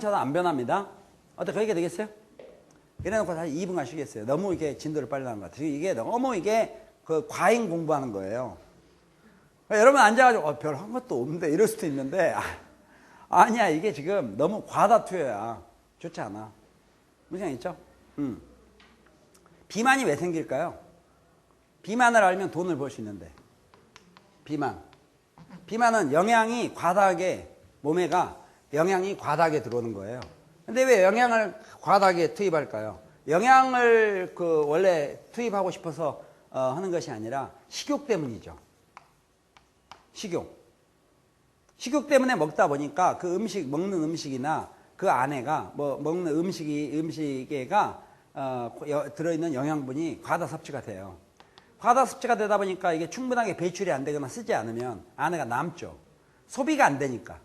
저도 안 변합니다. 어때 그렇게 되겠어요? 이래놓고 다시 2분 가시겠어요. 너무 이게 진도를 빨리 나는 것 같아요. 이게 너무 이게 그 과잉 공부하는 거예요. 그러니까 여러분 앉아가지고 어, 별한 것도 없는데 이럴 수도 있는데 아, 니야 이게 지금 너무 과다 투여야 좋지 않아. 무슨 있죠? 음. 비만이 왜 생길까요? 비만을 알면 돈을 벌 수 있는데 비만. 비만은 영양이 과다하게 몸에가 영양이 과다하게 들어오는 거예요. 근데 왜 영양을 과다하게 투입할까요? 영양을 그 원래 투입하고 싶어서 어, 하는 것이 아니라 식욕 때문이죠. 식욕. 식욕 때문에 먹다 보니까 그 음식 먹는 음식이나 그 안에가 뭐 먹는 음식이 음식에가 어, 여- 들어있는 영양분이 과다 섭취가 돼요. 과다 섭취가 되다 보니까 이게 충분하게 배출이 안 되거나 쓰지 않으면 안에가 남죠. 소비가 안 되니까.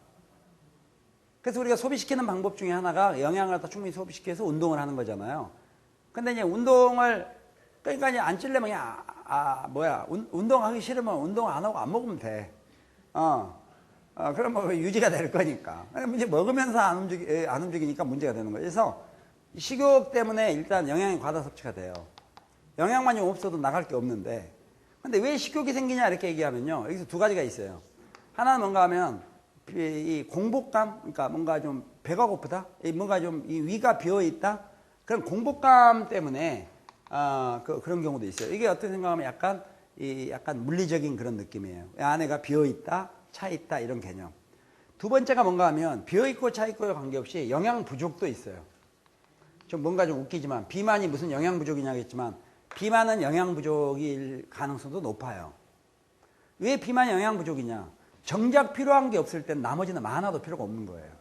그래서 우리가 소비시키는 방법 중에 하나가 영양을 다 충분히 소비시켜서 운동을 하는 거잖아요. 근데 이제 운동을 그러니까 이제 안 찔려면 그냥 아, 아, 뭐야 운, 운동하기 싫으면 운동 안 하고 안 먹으면 돼. 어. 어, 그러면 그 유지가 될 거니까. 그럼 이제 먹으면서 안 움직이 에, 안 움직이니까 문제가 되는 거예요. 그래서 식욕 때문에 일단 영양이 과다 섭취가 돼요. 영양만이 없어도 나갈 게 없는데. 근데 왜 식욕이 생기냐 이렇게 얘기하면요. 여기서 두 가지가 있어요. 하나는 뭔가 하면 이- 이 공복감, 그러니까 뭔가 좀 배가 고프다, 이 뭔가 좀 이 위가 비어 있다. 그런 공복감 때문에 아, 그, 그런 경우도 있어요. 이게 어떻게 생각하면 약간 이 약간 물리적인 그런 느낌이에요. 이 안에가 비어 있다, 차 있다 이런 개념. 두 번째가 뭔가 하면 비어 있고 차 있고에 관계없이 영양 부족도 있어요. 좀 뭔가 좀 웃기지만 비만이 무슨 영양 부족이냐겠지만 비만은 영양 부족일 가능성도 높아요. 왜 비만 영양 부족이냐? 정작 필요한 게 없을 땐 나머지는 많아도 필요가 없는 거예요.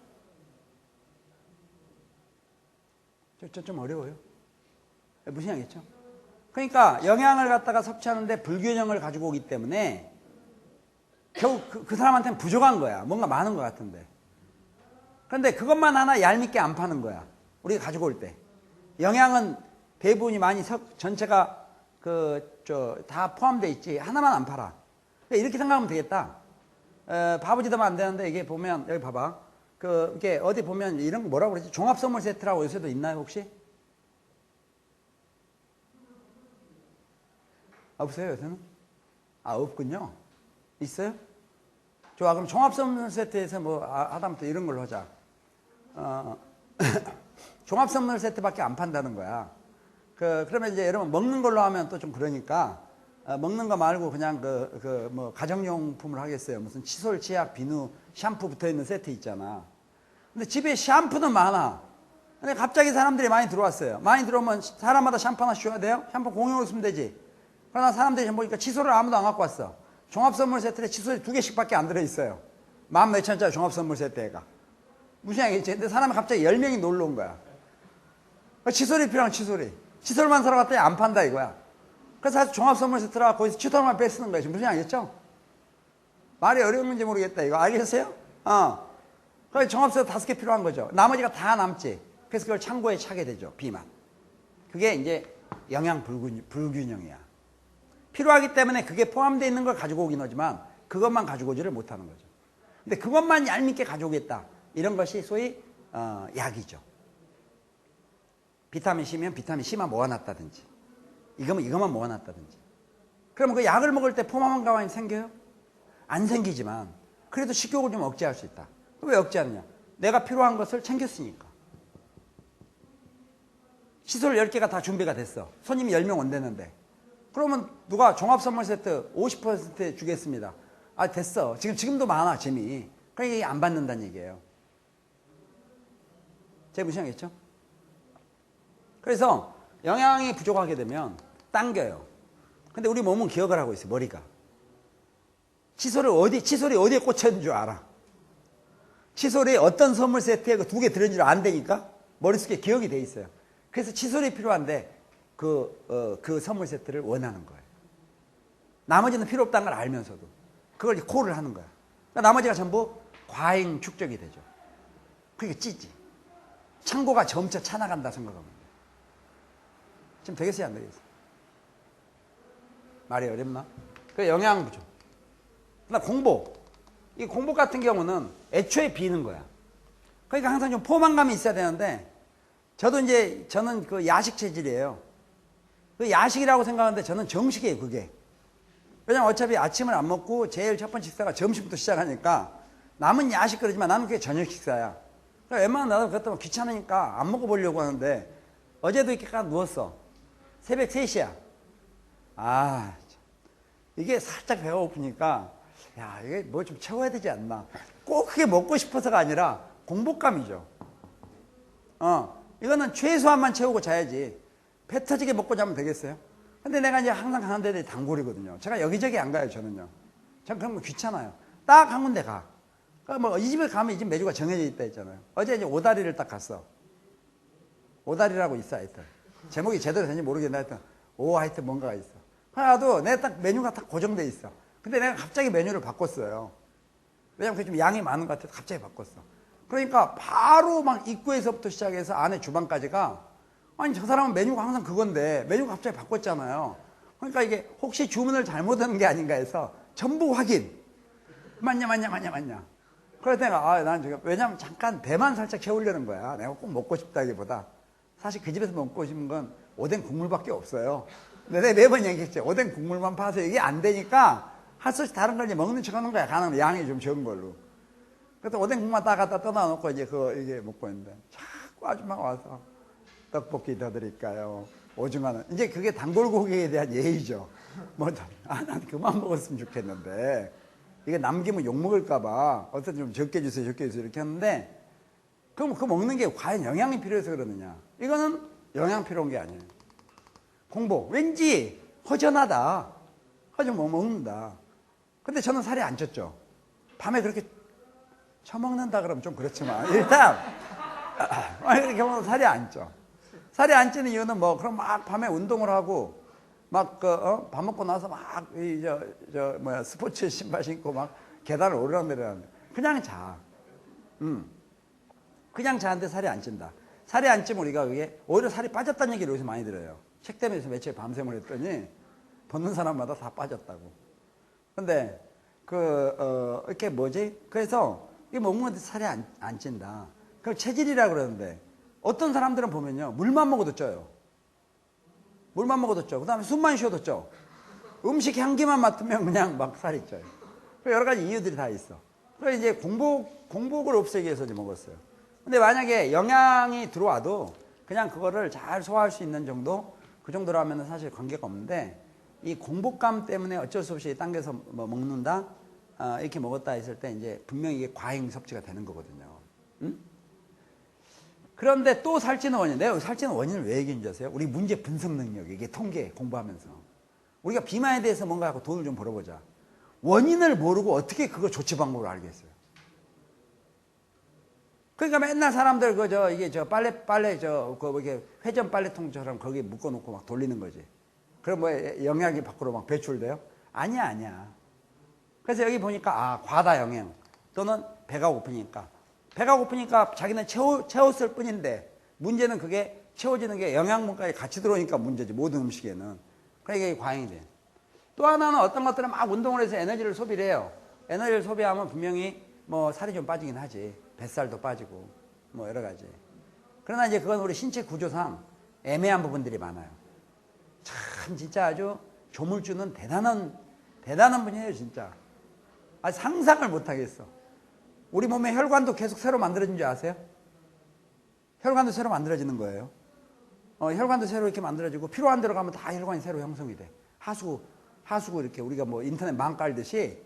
저, 저, 좀 어려워요. 무슨 얘기겠죠? 그러니까 영양을 갖다가 섭취하는데 불균형을 가지고 오기 때문에 결국 그, 그 사람한테는 부족한 거야. 뭔가 많은 것 같은데. 그런데 그것만 하나 얄밉게 안 파는 거야. 우리가 가지고 올 때. 영양은 대부분이 많이 석, 전체가 그, 저, 다 포함되어 있지. 하나만 안 팔아. 그러니까 이렇게 생각하면 되겠다. 어, 바보짓 하면 안 되는데 이게 보면, 여기 봐봐. 그, 이게 어디 보면 이런 거 뭐라고 그러지? 종합 선물 세트라고 요새도 있나요, 혹시? 없어요, 요새는? 아, 없군요. 있어요? 좋아, 그럼 종합 선물 세트에서 뭐, 아, 하다못해 이런 걸로 하자. 어, 종합 선물 세트밖에 안 판다는 거야. 그, 그러면 이제 여러분 먹는 걸로 하면 또 좀 그러니까, 어, 먹는 거 말고 그냥 그, 그, 뭐, 가정용품을 하겠어요. 무슨 칫솔, 치약, 비누, 샴푸 붙어 있는 세트 있잖아. 근데 집에 샴푸는 많아. 근데 갑자기 사람들이 많이 들어왔어요. 많이 들어오면 사람마다 샴푸 하나 줘야 돼요? 샴푸 공용으로 쓰면 되지. 그러나 사람들이 보니까 칫솔을 아무도 안 갖고 왔어. 종합 선물 세트에 칫솔이 두 개씩 밖에 안 들어있어요. 만 몇천짜리 종합 선물 세트가. 무슨 얘기겠지? 근데 사람이 갑자기 열 명이 놀러 온 거야. 그 칫솔이 필요한 칫솔이. 칫솔만 사러 갔더니 안 판다 이거야. 그래서 사실 종합 선물 세트라 거기서 칫솔만 뺏쓰는. 지금 무슨 얘기겠죠? 말이 어려운지 모르겠다. 이거 알겠어요? 어. 그래서 종합 세트 다섯 개 필요한 거죠. 나머지가 다 남지. 그래서 그걸 창고에 차게 되죠. 비만. 그게 이제 영양 불균, 불균형이야. 필요하기 때문에 그게 포함되어 있는 걸 가지고 오긴 하지만 그것만 가지고 오지를 못하는 거죠. 근데 그것만 얄밉게 가져오겠다. 이런 것이 소위 어, 약이죠. 비타민 C면 비타민 C만 모아놨다든지 이거면 이것만 모아놨다든지 그러면 그 약을 먹을 때 포만한 가만히 생겨요? 안 생기지만 그래도 식욕을 좀 억제할 수 있다. 왜 억제하느냐? 내가 필요한 것을 챙겼으니까. 시설 10개가 다 준비가 됐어. 손님이 10명 온댔는데. 그러면 누가 종합 선물 세트 50% 주겠습니다. 아, 됐어. 지금, 지금도 많아, 짐이. 그러니까 안 받는다는 얘기예요. 제 무슨 얘기겠죠? 그래서 영양이 부족하게 되면 당겨요. 근데 우리 몸은 기억을 하고 있어요, 머리가. 칫솔을 어디, 칫솔이 어디에 꽂혔는 줄 알아. 칫솔이 어떤 선물 세트에 그 두 개 들은 줄 안 되니까 머릿속에 기억이 돼 있어요. 그래서 칫솔이 필요한데 그, 어, 그 선물 세트를 원하는 거예요. 나머지는 필요 없다는 걸 알면서도 그걸 이제 콜을 하는 거야. 그러니까 나머지가 전부 과잉 축적이 되죠. 그게 찌지. 창고가 점차 차나간다 생각하면 돼. 지금 되겠어요, 안 되겠어요? 말이 어렵나? 그 영양 부족. 나 공복. 이 공복 같은 경우는 애초에 비는 거야. 그러니까 항상 좀 포만감이 있어야 되는데 저도 이제 저는 그 야식 체질이에요. 그 야식이라고 생각하는데 저는 정식이에요, 그게. 왜냐면 어차피 아침을 안 먹고 제일 첫 번째 식사가 점심부터 시작하니까 남은 야식 그러지만 나는 그게 저녁 식사야. 그러니까 웬만하면 나도 그것도 귀찮으니까 안 먹어보려고 하는데 어제도 이렇게 딱 누웠어. 새벽 3시야. 아, 참. 이게 살짝 배가 고프니까 야, 이게 뭐 좀 채워야 되지 않나. 꼭 그게 먹고 싶어서가 아니라 공복감이죠. 어, 이거는 최소한만 채우고 자야지. 배 터지게 먹고 자면 되겠어요? 근데 내가 이제 항상 가는 데들이 단골이거든요. 제가 여기저기 안 가요, 저는요. 전 그런 거 귀찮아요. 딱 한 군데 가. 그러니까 뭐 이 집에 가면 이 집 메뉴가 정해져 있다 했잖아요. 어제 이제 오다리를 딱 갔어. 오다리라고 있어, 하여튼. 제목이 제대로 되는지 모르겠는데 하여튼 오 하여튼 뭔가가 있어. 하나도 내딱 메뉴가 딱 고정돼 있어. 근데 내가 갑자기 메뉴를 바꿨어요. 왜냐면 그게 좀 양이 많은 것 같아서 갑자기 바꿨어. 그러니까 바로 막 입구에서부터 시작해서 안에 주방까지가 아니 저 사람은 메뉴가 항상 그건데 메뉴가 갑자기 바꿨잖아요. 그러니까 이게 혹시 주문을 잘못하는 게 아닌가 해서 전부 확인. 맞냐 맞냐 맞냐 맞냐. 그래서 내가 아, 난 지금 왜냐면 잠깐 배만 살짝 채우려는 거야. 내가 꼭 먹고 싶다기보다 사실 그 집에서 먹고 싶은 건 오뎅 국물밖에 없어요. 내가 매번 얘기했죠. 오뎅 국물만 파서 이게 안 되니까 할 수 없이 다른 걸 이제 먹는 척 하는 거야. 가능 양이 좀 적은 걸로. 그래서 오뎅 국만 딱 갖다 떠다 놓고 이제 그거 이게 먹고 있는데 자꾸 아줌마가 와서 떡볶이 더 드릴까요? 오징어는 이제 그게 단골 고객에 대한 예의죠. 뭐, 아, 난 그만 먹었으면 좋겠는데 이게 남기면 욕 먹을까봐 어떤 좀 적게 주세요, 적게 주세요 이렇게 하는데 그럼 그 먹는 게 과연 영양이 필요해서 그러느냐? 이거는 영양 필요한 게 아니에요. 공복 왠지 허전하다. 허전 뭐 먹는다. 근데 저는 살이 안 쪘죠. 밤에 그렇게 처먹는다 그러면 좀 그렇지만 일단 아, 이렇게 보면 살이 안 쪄. 살이 안 찌는 이유는 뭐 그럼 막 밤에 운동을 하고 막그밥 어? 먹고 나서 막 이 저 저 뭐야 스포츠 신발 신고 막 계단을 오르락내리락 그냥 자. 음. 그냥 자는데 살이 안 찐다. 살이 안 찌면 우리가 그게 오히려 살이 빠졌다는 얘기를 여기서 많이 들어요. 책 때문에 며칠 밤샘을 했더니 벗는 사람마다 다 빠졌다고. 근데 그 어, 이렇게 뭐지? 그래서 이게 먹는 데 살이 안, 안 찐다. 그럼 체질이라 그러는데 어떤 사람들은 보면요 물만 먹어도 쪄요. 물만 먹어도 쪄. 그다음에 숨만 쉬어도 쪄. 음식 향기만 맡으면 그냥 막 살이 쪄요. 그 여러 가지 이유들이 다 있어. 그래서 이제 공복 공복을 없애기 위해서 이제 먹었어요. 근데 만약에 영양이 들어와도 그냥 그거를 잘 소화할 수 있는 정도 그 정도라면 사실 관계가 없는데 이 공복감 때문에 어쩔 수 없이 당겨서 뭐 먹는다 어, 이렇게 먹었다 했을 때 이제 분명히 이게 과잉 섭취가 되는 거거든요. 응? 그런데 또 살찌는 원인, 내가 살찌는 원인을 왜 얘기했는지 아세요? 우리 문제 분석 능력, 이게 통계 공부하면서. 우리가 비만에 대해서 뭔가 하고 돈을 좀 벌어보자. 원인을 모르고 어떻게 그거 조치 방법을 알겠어요? 그러니까 맨날 사람들 그 저 이게 저 빨래 빨래 저그 이게 회전 빨래통처럼 거기에 묶어놓고 막 돌리는 거지. 그럼 뭐 영양이 밖으로 막 배출돼요? 아니야 아니야. 그래서 여기 보니까 아 과다 영양 또는 배가 고프니까 배가 고프니까 자기는 채워, 채웠을 뿐인데 문제는 그게 채워지는 게 영양분까지 같이 들어오니까 문제지 모든 음식에는 그러니까 이게 과잉이 돼. 또 하나는 어떤 것들은 막 운동을 해서 에너지를 소비를 해요. 에너지를 소비하면 분명히 뭐 살이 좀 빠지긴 하지. 뱃살도 빠지고 뭐 여러 가지. 그러나 이제 그건 우리 신체 구조상 애매한 부분들이 많아요. 참 진짜 아주 조물주는 대단한 대단한 분이에요 진짜. 아 상상을 못 하겠어. 우리 몸의 혈관도 계속 새로 만들어진 줄 아세요? 혈관도 새로 만들어지는 거예요. 어, 혈관도 새로 이렇게 만들어지고 필요한 데로 가면 다 혈관이 새로 형성이 돼. 하수구 하수구 이렇게 우리가 뭐 인터넷 망 깔듯이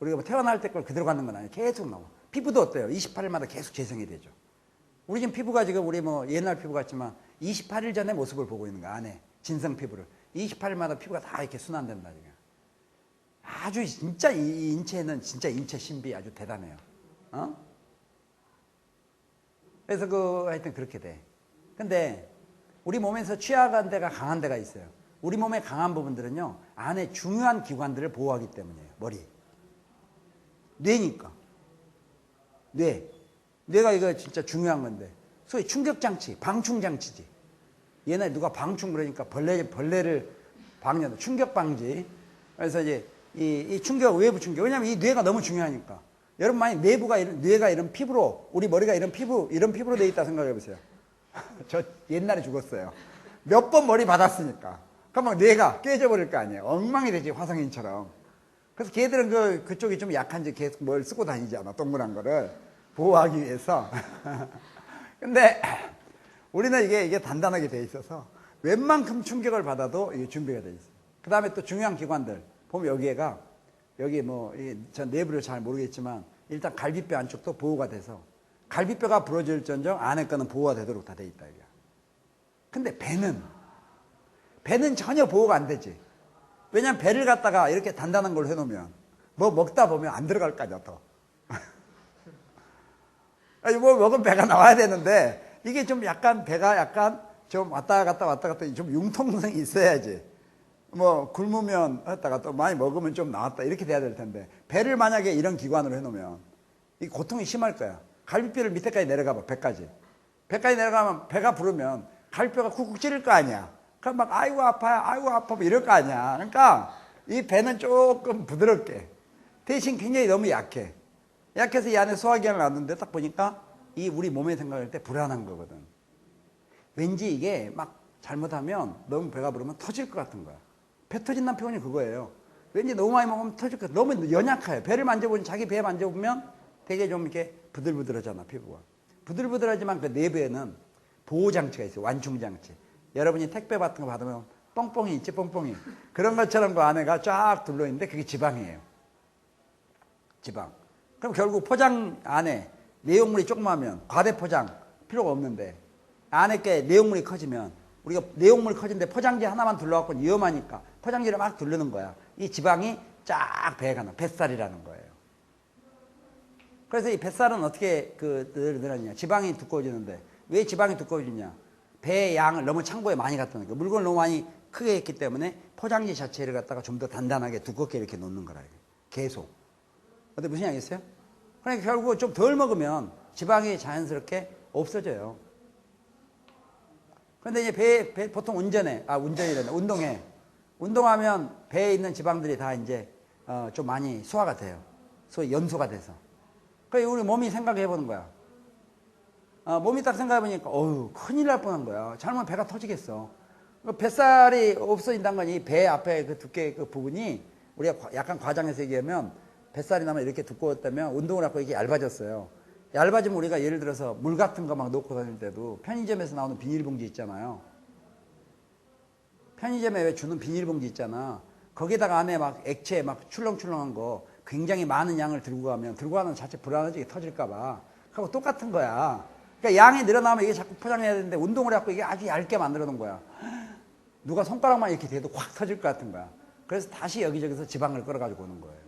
우리가 뭐 태어날 때 걸 그대로 가는 건 아니에요. 계속 나와. 피부도 어때요? 28일마다 계속 재생이 되죠. 우리 지금 피부가 지금 우리 뭐 옛날 피부 같지만 28일 전의 모습을 보고 있는 거야, 안에. 진성 피부를. 28일마다 피부가 다 이렇게 순환된다, 지금. 아주 진짜 이 인체는 진짜 인체 신비 아주 대단해요. 어? 그래서 그 하여튼 그렇게 돼. 근데 우리 몸에서 취약한 데가 강한 데가 있어요. 우리 몸의 강한 부분들은요, 안에 중요한 기관들을 보호하기 때문이에요. 머리. 뇌니까. 뇌. 뇌가 이거 진짜 중요한 건데. 소위 충격장치, 방충장치지. 옛날에 누가 방충 그러니까 벌레, 벌레를 방뇨, 충격방지. 그래서 이제 이, 이 충격, 외부 충격. 왜냐면 이 뇌가 너무 중요하니까. 여러분 만약 내부가 이런, 뇌가 이런 피부로 우리 머리가 이런 피부 이런 피부로 돼 있다 생각해 보세요. 저 옛날에 죽었어요. 몇 번 머리 받았으니까. 막 뇌가 깨져 버릴 거 아니에요. 엉망이 되지 화성인처럼. 그래서 걔들은 그 그쪽이 좀 약한지 계속 뭘 쓰고 다니잖아. 동그란 거를 보호하기 위해서. 근데 우리는 이게 이게 단단하게 돼 있어서 웬만큼 충격을 받아도 이게 준비가 돼 있어요. 그 다음에 또 중요한 기관들 보면 여기에가 여기 뭐 전 내부를 잘 모르겠지만 일단 갈비뼈 안쪽도 보호가 돼서 갈비뼈가 부러질 전정 안에 거는 보호가 되도록 다 돼 있다 이게. 근데 배는 배는 전혀 보호가 안 되지. 왜냐면 배를 갖다가 이렇게 단단한 걸 해놓으면 뭐 먹다 보면 안 들어갈 거 아니야 더. 뭐 먹으면 배가 나와야 되는데 이게 좀 약간 배가 약간 좀 왔다 갔다 왔다 갔다 좀 융통성이 있어야지. 뭐 굶으면 했다가 또 많이 먹으면 좀 나왔다 이렇게 돼야 될 텐데 배를 만약에 이런 기관으로 해놓으면 이 고통이 심할 거야. 갈비뼈를 밑에까지 내려가 봐 배까지. 배까지 내려가면 배가 부르면 갈비뼈가 쿡쿡 찌를 거 아니야. 그럼 막 아이고 아파요, 아이고 아파 뭐 이럴 거 아니야. 그러니까 이 배는 조금 부드럽게 대신 굉장히 너무 약해. 약해서 이 안에 소화기관을 놨는데 딱 보니까 이 우리 몸에 생각할 때 불안한 거거든. 왠지 이게 막 잘못하면 너무 배가 부르면 터질 것 같은 거야. 배 터진다는 표현이 그거예요. 왠지 너무 많이 먹으면 터질 것 같아. 너무 연약해요. 배를 만져보면 자기 배 만져보면 되게 좀 이렇게 부들부들하잖아, 피부가. 부들부들하지만 그 내부에는 보호장치가 있어요. 완충장치. 여러분이 택배 같은 거 받으면 뻥뻥이 있지, 뻥뻥이. 그런 것처럼 그 안에가 쫙 둘러 있는데 그게 지방이에요. 지방. 그럼 결국 포장 안에 내용물이 조그마하면 과대 포장 필요가 없는데 안에 게 내용물이 커지면 우리가 내용물이 커진데 포장지 하나만 둘러갖고 위험하니까 포장지를 막 두르는 거야. 이 지방이 쫙 배가 나, 뱃살이라는 거예요. 그래서 이 뱃살은 어떻게 그 늘어나냐? 지방이 두꺼워지는데 왜 지방이 두꺼워지냐? 배의 양을 너무 창고에 많이 갖다 놓으니까 물건을 너무 많이 크게 했기 때문에 포장지 자체를 갖다가 좀 더 단단하게 두껍게 이렇게 놓는 거라. 계속. 근데 무슨 얘기겠어요? 그러니까 결국 좀 덜 먹으면 지방이 자연스럽게 없어져요. 그런데 이제 배, 배 보통 운전해, 아 운전이란다, 운동해. 운동하면 배에 있는 지방들이 다 이제 어, 좀 많이 소화가 돼요. 소위 연소가 돼서. 그러니까 우리 몸이 생각해 보는 거야. 어, 몸이 딱 생각해 보니까 어휴 큰일 날 뻔한 거야. 잘못 배가 터지겠어. 그 뱃살이 없어진다는 건이 배 앞에 그 두께 그 부분이 우리가 과- 약간 과장해서 얘기하면 뱃살이 나면 이렇게 두꺼웠다면 운동을 하고 이게 얇아졌어요. 얇아지면 우리가 예를 들어서 물 같은 거 막 놓고 다닐 때도 편의점에서 나오는 비닐봉지 있잖아요. 편의점에 왜 주는 비닐봉지 있잖아. 거기다가 안에 막 액체 막 출렁출렁한 거 굉장히 많은 양을 들고 가면 들고 가는 자체 불안하지 터질까봐. 그하고 똑같은 거야. 그러니까 양이 늘어나면 이게 자꾸 포장해야 되는데 운동을 해갖고 이게 아주 얇게 만들어 놓은 거야. 누가 손가락만 이렇게 대도 확 터질 것 같은 거야. 그래서 다시 여기저기서 지방을 끌어가지고 오는 거예요.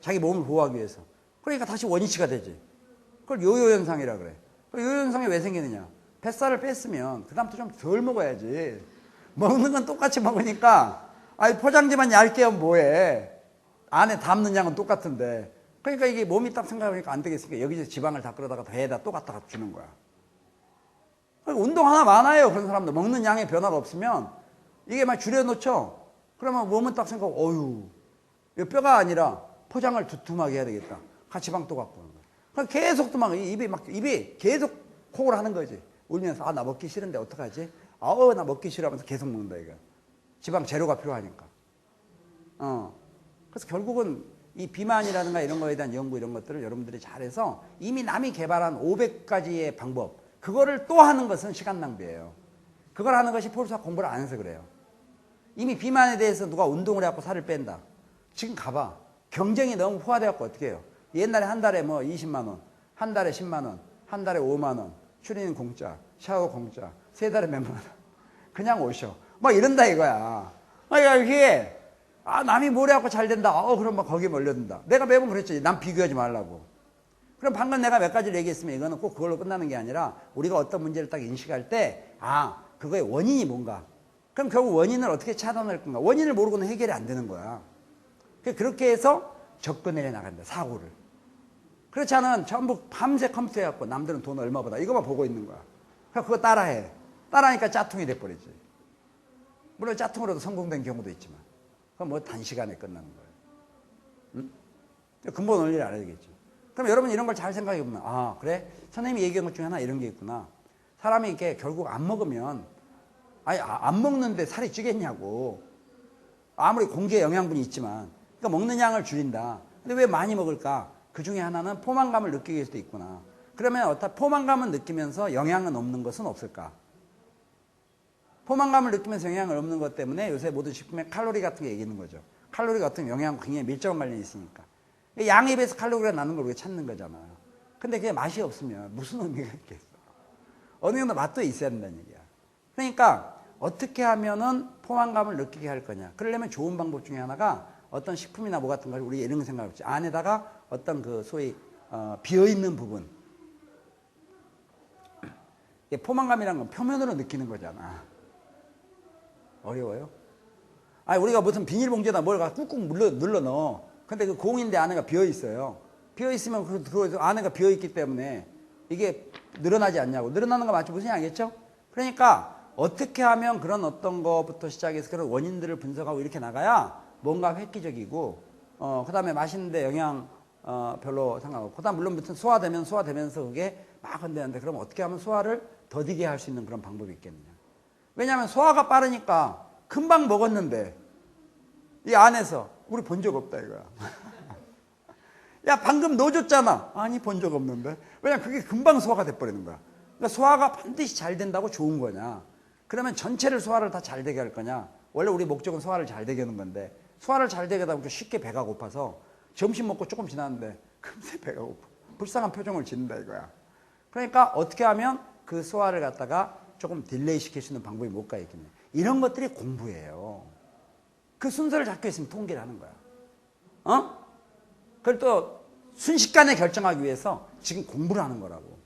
자기 몸을 보호하기 위해서. 그러니까 다시 원위치가 되지. 그걸 요요 현상이라 그래. 그 요요 현상이 왜 생기느냐? 뱃살을 뺐으면 그다음부터 좀 덜 먹어야지. 먹는 건 똑같이 먹으니까 아니 포장지만 얇게 하면 뭐해? 안에 담는 양은 똑같은데. 그러니까 이게 몸이 딱 생각해보니까 안 되겠으니까 여기서 지방을 다 끌어다가 배에다 또 갖다가 주는 거야. 그러니까 운동 하나 많아요. 그런 사람들. 먹는 양의 변화가 없으면 이게 막 줄여놓죠? 그러면 몸은 딱 생각하고, 이거 뼈가 아니라 포장을 두툼하게 해야 되겠다. 같이 방또 갖고 오는 거야. 계속 또 막 입이 막, 입이 계속 콕을 하는 거지. 울면서, 아, 나 먹기 싫은데 어떡하지? 아우, 나 먹기 싫어 하면서 계속 먹는다, 이거. 지방 재료가 필요하니까. 어. 그래서 결국은 이 비만이라든가 이런 거에 대한 연구 이런 것들을 여러분들이 잘해서 이미 남이 개발한 500가지의 방법, 그거를 또 하는 것은 시간 낭비예요. 그걸 하는 것이 폴수가 공부를 안 해서 그래요. 이미 비만에 대해서 누가 운동을 해갖고 살을 뺀다. 지금 가봐. 경쟁이 너무 호화돼갖고 어떻게 해요? 옛날에 한 달에 뭐 20만 원, 한 달에 10만 원, 한 달에 5만원, 추리는 공짜, 샤워 공짜, 세 달에 몇만 원. 그냥 오셔. 막 이런다 이거야. 그러니까 이게, 아, 남이 뭘 해갖고 잘 된다. 어, 그럼 막 거기에 몰려든다. 내가 매번 그랬지. 남 비교하지 말라고. 그럼 방금 내가 몇 가지를 얘기했으면 이거는 꼭 그걸로 끝나는 게 아니라 우리가 어떤 문제를 딱 인식할 때, 아, 그거의 원인이 뭔가. 그럼 결국 원인을 어떻게 차단할 건가. 원인을 모르고는 해결이 안 되는 거야. 그- 그렇게 해서 접근을 해 나간다. 사고를. 그렇지 않으면 전부 밤새 컴퓨터 해갖고 남들은 돈 얼마 보다 이것만 보고 있는 거야. 그럼 그거 따라해. 따라하니까 짜통이 돼버리지. 물론 짜통으로도 성공된 경우도 있지만. 그건 뭐 단시간에 끝나는 거예요. 응? 근본 원리를 알아야 되겠죠. 그럼 여러분 이런 걸 잘 생각해 보면 아 그래 선생님이 얘기한 것 중에 하나 이런 게 있구나. 사람이 이렇게 결국 안 먹으면 아니 아, 안 먹는데 살이 찌겠냐고. 아무리 공기에 영양분이 있지만 그러니까 먹는 양을 줄인다. 근데 왜 많이 먹을까? 그 중에 하나는 포만감을 느끼기 위해서도 있구나. 그러면 어떤 포만감을 느끼면서 영양은 없는 것은 없을까? 포만감을 느끼면서 영양을 없는 것 때문에 요새 모든 식품에 칼로리 같은 게 얘기하는 거죠. 칼로리 같은 영양 굉장히 밀접한 관련이 있으니까. 양에 비해서 칼로리가 나는 걸 우리가 찾는 거잖아요. 근데 그게 맛이 없으면 무슨 의미가 있겠어? 어느 정도 맛도 있어야 된다는 얘기야. 그러니까 어떻게 하면은 포만감을 느끼게 할 거냐. 그러려면 좋은 방법 중에 하나가 어떤 식품이나 뭐 같은 걸 우리 이런 생각을 했지. 안에다가 어떤 그 소위 어, 비어 있는 부분. 포만감이란 건 표면으로 느끼는 거잖아. 어려워요? 아니 우리가 무슨 비닐봉지에다 뭘 꾹꾹 눌러, 눌러 넣어. 근데 그 공인데 안에가 비어 있어요. 비어 있으면 그, 그 안에가 비어 있기 때문에 이게 늘어나지 않냐고. 늘어나는 거 맞죠? 무슨 알겠죠? 그러니까 어떻게 하면 그런 어떤 거부터 시작해서 그런 원인들을 분석하고 이렇게 나가야 뭔가 획기적이고 어 그다음에 맛있는데 영양 어 별로 상관없고 그다음 물론 무슨 소화되면 소화되면서 그게 막 흔드는데 그럼 어떻게 하면 소화를 더디게 할 수 있는 그런 방법이 있겠느냐? 왜냐하면 소화가 빠르니까 금방 먹었는데 이 안에서 우리 본 적 없다 이거야. 야 방금 넣어줬잖아. 아니 본 적 없는데. 왜냐 그게 금방 소화가 돼버리는 거야. 그러니까 소화가 반드시 잘 된다고 좋은 거냐. 그러면 전체를 소화를 다 잘 되게 할 거냐. 원래 우리 목적은 소화를 잘 되게 하는 건데 소화를 잘 되게 하다 보니까 쉽게 배가 고파서 점심 먹고 조금 지났는데 금세 배가 고파. 불쌍한 표정을 짓는다 이거야. 그러니까 어떻게 하면 그 소화를 갖다가 조금 딜레이 시킬 수 있는 방법이 뭘까 있겠냐. 이런 것들이 공부예요. 그 순서를 잡고 있으면 통계를 하는 거야. 어? 그걸 또 순식간에 결정하기 위해서 지금 공부를 하는 거라고.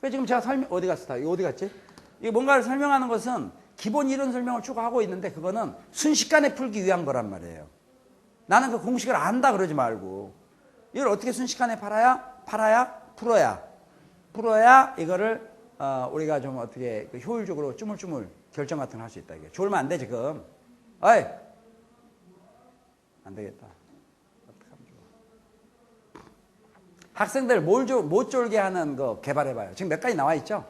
그래서 지금 제가 설명, 어디 갔어? 다 어디 갔지? 이 뭔가를 설명하는 것은 기본 이론 설명을 쭉 하고 있는데 그거는 순식간에 풀기 위한 거란 말이에요. 나는 그 공식을 안다 그러지 말고 이걸 어떻게 순식간에 팔아야? 팔아야? 풀어야. 풀어야 이거를 어, 우리가 좀 어떻게 그 효율적으로 쭈물쭈물 결정 같은 거 할 수 있다. 이게 졸면 안 돼, 지금. 어이! 안 되겠다. 어떡하면 좋아. 학생들 뭘 조, 못 졸게 하는 거 개발해봐요. 지금 몇 가지 나와 있죠?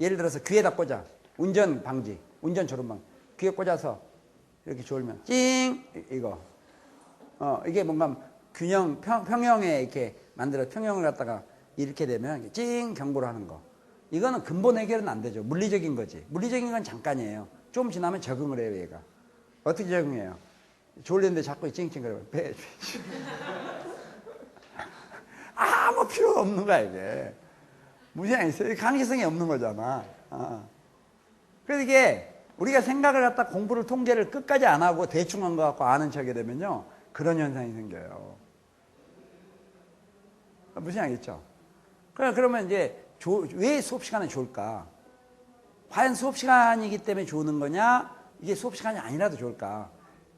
예를 들어서 귀에다 꽂아. 운전 방지, 운전 졸음 방지. 귀에 꽂아서 이렇게 졸면 찡! 이거. 어, 이게 뭔가 균형, 평, 평형에 이렇게 만들어 평형을 갖다가 이렇게 되면 찡! 경보를 하는 거. 이거는 근본 해결은 안 되죠. 물리적인 거지. 물리적인 건 잠깐이에요. 좀 지나면 적응을 해요, 얘가. 어떻게 적응해요? 졸리는데 자꾸 찡찡거려. 배. 아무 필요 없는 거야, 이게. 무시한 있어요. 강시성이 없는 거잖아. 어. 그래서 이게 우리가 생각을 갖다 공부를 통계를 끝까지 안 하고 대충 한 거 갖고 아는 척이 되면요. 그런 현상이 생겨요. 무슨 알겠죠? 그러면 이제 왜 수업 시간에 좋을까? 과연 수업 시간이기 때문에 좋은 거냐? 이게 수업 시간이 아니라도 좋을까?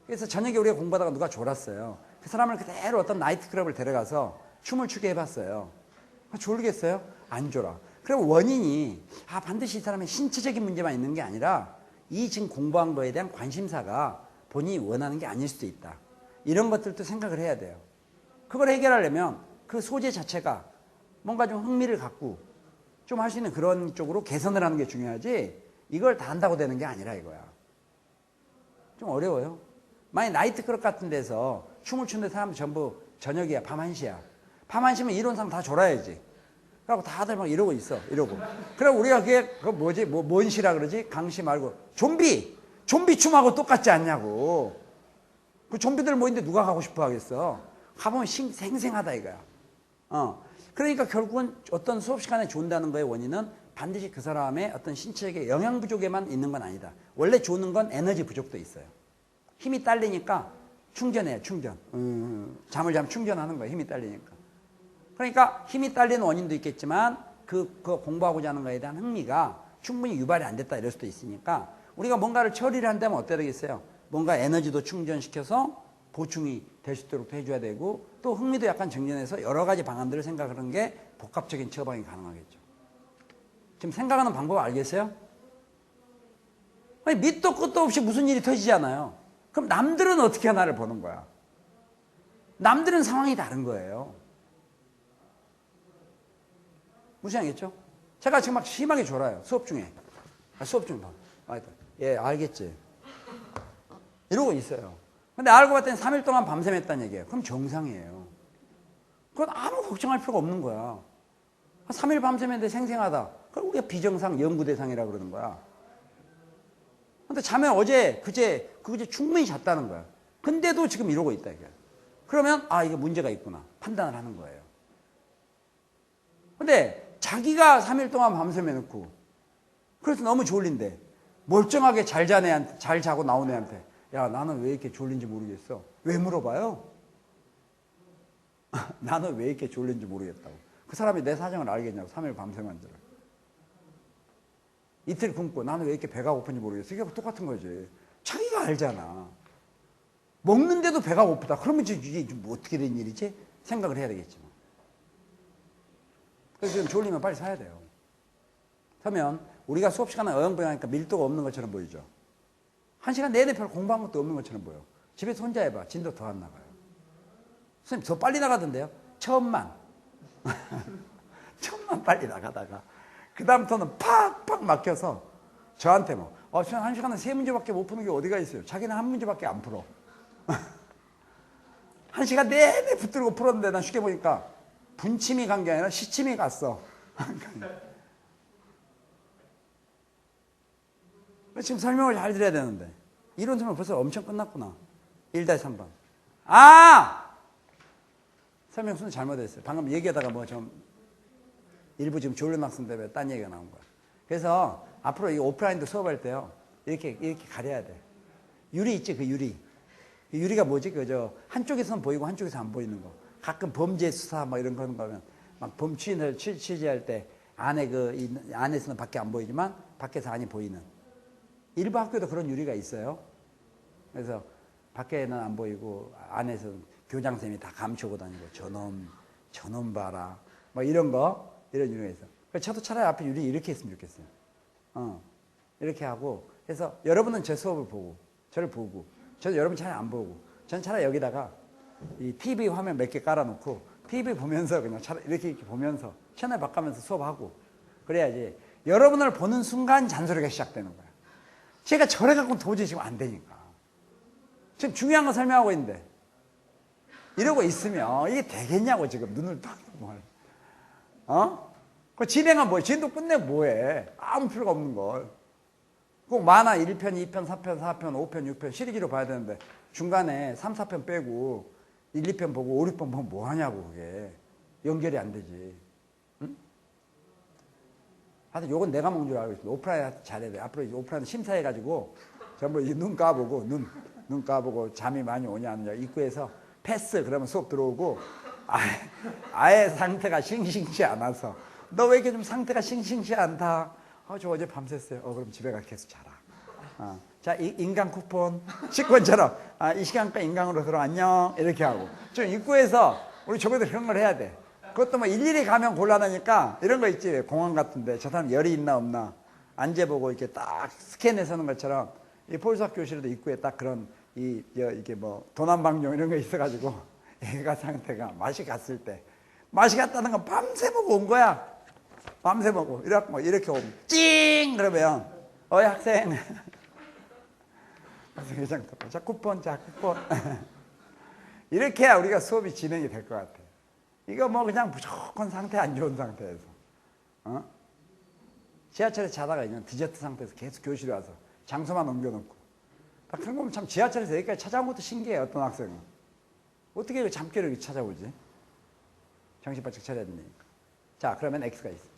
그래서 저녁에 우리가 공부하다가 누가 졸았어요. 그 사람을 그대로 어떤 나이트클럽을 데려가서 춤을 추게 해봤어요. 졸겠어요? 안 졸아. 그럼 원인이 아 반드시 이 사람의 신체적인 문제만 있는 게 아니라 이 지금 공부한 거에 대한 관심사가 본인이 원하는 게 아닐 수도 있다. 이런 것들도 생각을 해야 돼요. 그걸 해결하려면 그 소재 자체가 뭔가 좀 흥미를 갖고 좀할수 있는 그런 쪽으로 개선을 하는 게 중요하지 이걸 다 한다고 되는 게 아니라 이거야. 좀 어려워요. 만약 나이트클럽 같은 데서 춤을 추는데 사람들 전부 저녁이야, 밤 1시야. 밤 1시면 이론상 다 졸아야지. 그러고 다들 막 이러고 있어, 이러고. 그럼 우리가 그게, 그 뭐지, 뭐, 뭔 시라 그러지? 강시 말고. 좀비! 좀비 춤하고 똑같지 않냐고. 그 좀비들 모인데 누가 가고 싶어 하겠어? 가보면 싱, 생생하다 이거야. 어. 그러니까 결국은 어떤 수업 시간에 존다는 거의 원인은 반드시 그 사람의 어떤 신체적인 영양 부족에만 있는 건 아니다. 원래 좋는 건 에너지 부족도 있어요. 힘이 딸리니까 충전해요, 충전. 음, 잠을 자면 충전하는 거예요, 힘이 딸리니까. 그러니까 힘이 딸리는 원인도 있겠지만 그, 그 공부하고자 하는 거에 대한 흥미가 충분히 유발이 안 됐다 이럴 수도 있으니까 우리가 뭔가를 처리를 한다면 어때야 되겠어요? 뭔가 에너지도 충전시켜서 보충이 될 수 있도록 해줘야 되고 또 흥미도 약간 정전해서 여러 가지 방안들을 생각하는 게 복합적인 처방이 가능하겠죠. 지금 생각하는 방법 알겠어요? 아니, 밑도 끝도 없이 무슨 일이 터지잖아요. 그럼 남들은 어떻게 하나를 보는 거야? 남들은 상황이 다른 거예요. 무시하겠죠? 제가 지금 막 심하게 졸아요. 수업 중에. 아, 수업 중에 뭐, 아, 예, 알겠지. 이러고 있어요. 근데 알고 봤더니 3일 동안 밤샘했다는 얘기예요. 그럼 정상이에요. 그건 아무 걱정할 필요가 없는 거야. 3일 밤샘했는데 생생하다. 그럼 우리가 비정상 연구 대상이라 그러는 거야. 근데 자면 어제, 그제, 그제 충분히 잤다는 거야. 근데도 지금 이러고 있다, 이게. 그러면, 아, 이게 문제가 있구나. 판단을 하는 거예요. 근데 자기가 3일 동안 밤샘해 놓고, 그래서 너무 졸린데, 멀쩡하게 잘 애한테, 잘 자고 나온 애한테, 야, 나는 왜 이렇게 졸린지 모르겠어. 왜 물어봐요? 나는 왜 이렇게 졸린지 모르겠다고. 그 사람이 내 사정을 알겠냐고, 3일 밤샘한 줄을. 이틀 굶고 나는 왜 이렇게 배가 고픈지 모르겠어. 이게 똑같은 거지. 자기가 알잖아. 먹는데도 배가 고프다. 그러면 이게 어떻게 된 일이지? 생각을 해야 되겠지만. 그래서 지금 졸리면 빨리 사야 돼요. 그러면 우리가 수업 시간에 어영부영하니까 밀도가 없는 것처럼 보이죠. 한 시간 내내 별 공부한 것도 없는 것처럼 보여. 집에서 혼자 해봐. 진도 더 안 나가요. 선생님, 더 빨리 나가던데요? 처음만. 처음만 빨리 나가다가. 그다음부터는 팍팍 막혀서 저한테 뭐, 어, 저는 한 시간에 세 문제밖에 못 푸는 게 어디가 있어요? 자기는 한 문제밖에 안 풀어. 한 시간 내내 붙들고 풀었는데 난 쉽게 보니까 분침이 간 게 아니라 시침이 갔어. 지금 설명을 잘 드려야 되는데. 이론 설명 벌써 엄청 끝났구나. 1-3번. 아! 설명 순서 잘못했어요. 방금 얘기하다가 뭐 좀 일부 지금 졸린 학생 때문에 딴 얘기가 나온 거야. 그래서 앞으로 이 오프라인도 수업할 때요. 이렇게, 이렇게 가려야 돼. 유리 있지, 그 유리. 그 유리가 뭐지? 그저 한쪽에서는 보이고 한쪽에서 안 보이는 거. 가끔 범죄 수사 뭐 이런 거 가면 막 범취인을 취- 취재할 때 안에 그 이- 안에서는 밖에 안 보이지만 밖에서 안이 보이는. 일부 학교도 그런 유리가 있어요. 그래서 밖에는 안 보이고 안에서 교장 선생님이 다 감추고 다니고 저놈 저놈 봐라 뭐 이런 거 이런 유리가 있어. 그래서 저도 차라리 앞에 유리 이렇게 했으면 좋겠어요. 어 이렇게 하고 그래서 여러분은 제 수업을 보고 저를 보고 저는 여러분 차라리 안 보고 저는 차라리 여기다가 이 TV 화면 몇 개 깔아놓고 TV 보면서 그냥 차라리 이렇게 이렇게 보면서 채널 바꾸면서 수업하고 그래야지 여러분을 보는 순간 잔소리가 시작되는 거야. 제가 저래 갖고 도저히 지금 안 되니까. 지금 중요한 거 설명하고 있는데 이러고 있으면 이게 되겠냐고 지금 눈을 떠 뭘. 어? 그 진행은 뭐해? 진도 끝내 뭐해? 아무 필요가 없는 걸. 꼭 만화 1편, 2편, 4편, 4편, 5편, 6편 시리즈로 봐야 되는데 중간에 3, 4편 빼고 1, 2편 보고 5, 6편 보면 뭐 하냐고 그게. 연결이 안 되지. 응? 하여튼 요건 내가 먹는 줄 알고 있습니다. 오프라인 잘해야 돼. 앞으로 오프라인 심사해가지고 전부 이 눈 까보고 눈, 눈 까보고 잠이 많이 오냐 안 오냐 입구에서 패스 그러면 수업 들어오고 아예, 아예 상태가 싱싱치 않아서 너 왜 이렇게 좀 상태가 싱싱치 않다. 어, 저 어제 밤샜어요. 어, 그럼 집에 가 계속 자라. 어. 자, 이, 인간 쿠폰 식권처럼 아, 이 시간까 인강으로 들어 안녕 이렇게 하고 좀 입구에서 우리 저거들 그런 걸 해야 돼. 그것도 뭐 일일이 가면 곤란하니까 이런 거 있지. 공항 같은데 저 사람 열이 있나 없나. 앉아보고 이렇게 딱 스캔해서 하는 것처럼 이 폴수학 교실도 입구에 딱 그런 이 저, 이게 뭐 도난방용 이런 거 있어가지고 애가 상태가 맛이 갔을 때. 맛이 갔다는 건 밤새 보고 온 거야. 밤새 보고. 이렇게 뭐 이렇게 오면 찡! 그러면 어이 학생. 학생 회장 자 쿠폰 자 쿠폰. 이렇게 우리가 수업이 진행이 될 것 같아. 이거 뭐 그냥 무조건 상태 안 좋은 상태에서 어? 지하철에 자다가 그냥 디저트 상태에서 계속 교실에 와서 장소만 옮겨놓고 딱 그런 거면 참 지하철에서 여기까지 찾아온 것도 신기해 어떤 학생은 어떻게 그 잠결을 찾아오지? 정신 바짝 차려야 되니까 자 그러면 X가 있어